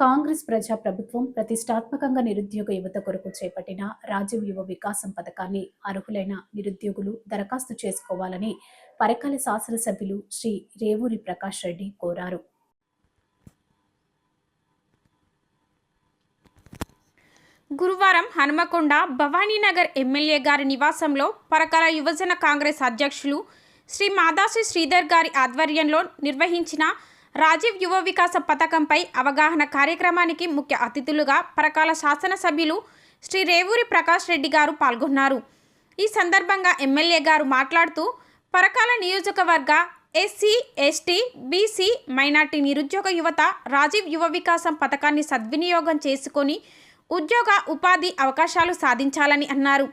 కాంగ్రెస్ ప్రజా ప్రభుత్వం ప్రతిష్టాత్మకంగా నిరుద్యోగ యువత కొరకు చేపట్టిన రాజీవ్ యువ వికాసం పథకాన్ని అర్హులైన నిరుద్యోగులు దరఖాస్తు చేసుకోవాలని పరకాల శాసనసభ్యులు శ్రీ రేవూరి ప్రకాష్ రెడ్డి కోరారు. గురువారం హనుమకొండ భవానీనగర్ ఎమ్మెల్యే గారి నివాసంలో పరకాల యువజన కాంగ్రెస్ అధ్యక్షులు శ్రీ మాదాసి శ్రీధర్ గారి ఆధ్వర్యంలో నిర్వహించిన రాజీవ్ యువ వికాస పథకంపై అవగాహన కార్యక్రమానికి ముఖ్య అతిథులుగా పరకాల శాసనసభ్యులు శ్రీ రేవూరి ప్రకాష్ రెడ్డి గారు పాల్గొన్నారు. ఈ సందర్భంగా ఎమ్మెల్యే గారు మాట్లాడుతూ పరకాల నియోజకవర్గ ఎస్సీ ఎస్టీ బీసీ మైనార్టీ నిరుద్యోగ యువత రాజీవ్ యువ వికాసం పథకాన్ని సద్వినియోగం చేసుకొని ఉద్యోగ ఉపాధి అవకాశాలు సాధించాలని అన్నారు.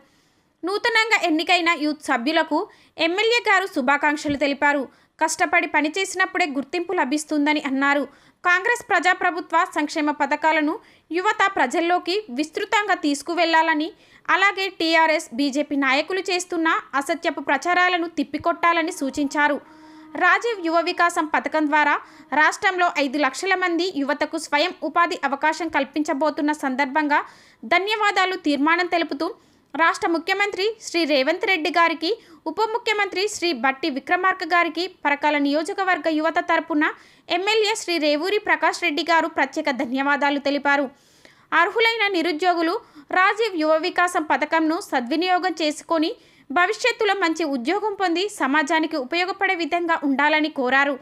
నూతనంగా ఎన్నికైన యూత్ సభ్యులకు ఎమ్మెల్యే గారు శుభాకాంక్షలు తెలిపారు. కష్టపడి పనిచేసినప్పుడే గుర్తింపు లభిస్తుందని అన్నారు. కాంగ్రెస్ ప్రజాప్రభుత్వ సంక్షేమ పథకాలను యువత ప్రజల్లోకి విస్తృతంగా తీసుకువెళ్ళాలని అలాగే టీఆర్ఎస్ బీజేపీ నాయకులు చేస్తున్న అసత్యపు ప్రచారాలను తిప్పికొట్టాలని సూచించారు. రాజీవ్ యువ వికాసం పథకం ద్వారా రాష్ట్రంలో ఐదు లక్షల మంది యువతకు స్వయం ఉపాధి అవకాశం కల్పించబోతున్న సందర్భంగా ధన్యవాదాలు తీర్మానం తెలుపుతూ రాష్ట్ర ముఖ్యమంత్రి శ్రీ రేవంత్ రెడ్డి గారికి ఉప ముఖ్యమంత్రి శ్రీ బట్టి విక్రమార్క గారికి పరకాల నియోజకవర్గ యువత తరపున ఎమ్మెల్యే శ్రీ రేవూరి ప్రకాష్ రెడ్డి గారు ప్రత్యేక ధన్యవాదాలు తెలిపారు. అర్హులైన నిరుద్యోగులు రాజీవ్ యువ వికాసం పథకంను సద్వినియోగం చేసుకొని భవిష్యత్తులో మంచి ఉద్యోగం పొంది సమాజానికి ఉపయోగపడే విధంగా ఉండాలని కోరారు.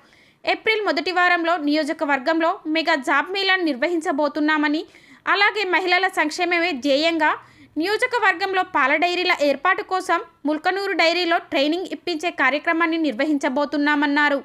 ఏప్రిల్ మొదటి వారంలో నియోజకవర్గంలో మెగా జాబ్ మేళాను నిర్వహించబోతున్నామని అలాగే మహిళల సంక్షేమమే ధ్యేయంగా నియోజకవర్గంలో పాల డైరీల ఏర్పాటు కోసం ముల్కనూరు డైరీలో ట్రైనింగ్ ఇప్పించే కార్యక్రమాన్ని నిర్వహించబోతున్నామన్నారు.